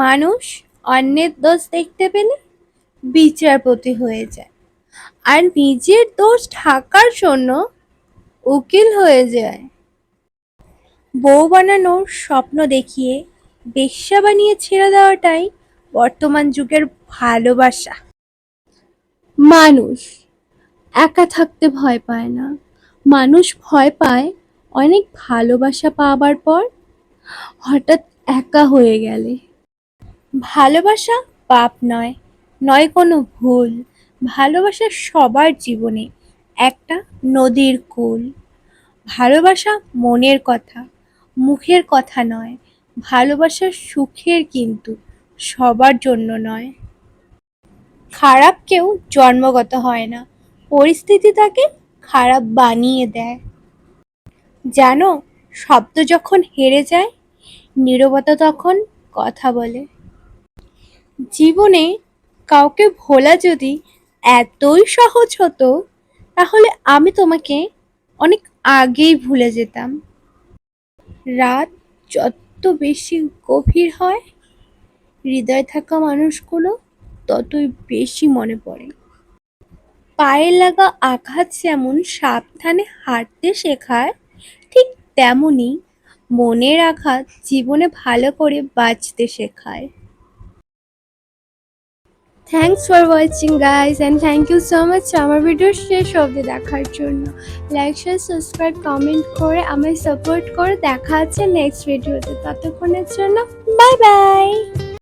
মানুষ অন্যের দোষ দেখতে পেলে বিচারপতি হয়ে যায়। আর নিজের দোষ ঢাকার জন্য উকিল হয়ে যায়। বউ বানানোর স্বপ্ন দেখিয়ে বেশ্যা বানিয়ে ছেড়ে দেওয়াটাই বর্তমান যুগের ভালোবাসা। মানুষ একা থাকতে ভয় পায় না। মানুষ ভয় পায় অনেক ভালোবাসা পাবার পর হঠাৎ একা হয়ে গেলে। ভালোবাসা পাপ নয় নয় কোনো ভুল। ভালোবাসা সবার জীবনে, একটা নদীর কুল। ভালোবাসা মনের কথা, মুখের কথা নয়, ভালোবাসা সুখের কিন্তু সবার জন্য নয়। খারাপ কেউ জন্মগত হয় না, পরিস্থিতি তাকে খারাপ বানিয়ে দেয়। জানো, শব্দ যখন হেরে যায়, নীরবতা তখন কথা বলে। জীবনে কাউকে ভোলা যদি এতই সহজ হতো, তাহলে আমি তোমাকে অনেক আগেই ভুলে যেতাম। রাত যত বেশি গভীর হয়, হৃদয় থাকা মানুষগুলো ততই বেশি মনে পড়ে। পায়ে লাগা আঘাত যেমন সাবধানে হাঁটতে শেখায়, ঠিক তেমনি মনের আঘাত জীবনে ভালো করে বাঁচতে শেখায়। Thanks for watching guys and thank you so much আমার ভিডিও শেষ অবধি দেখার জন্য। লাইক শেয়ার সাবস্ক্রাইব কমেন্ট করে আমায় সাপোর্ট করে। দেখা আছে নেক্সট ভিডিওতে ততক্ষণের জন্য বাই বাই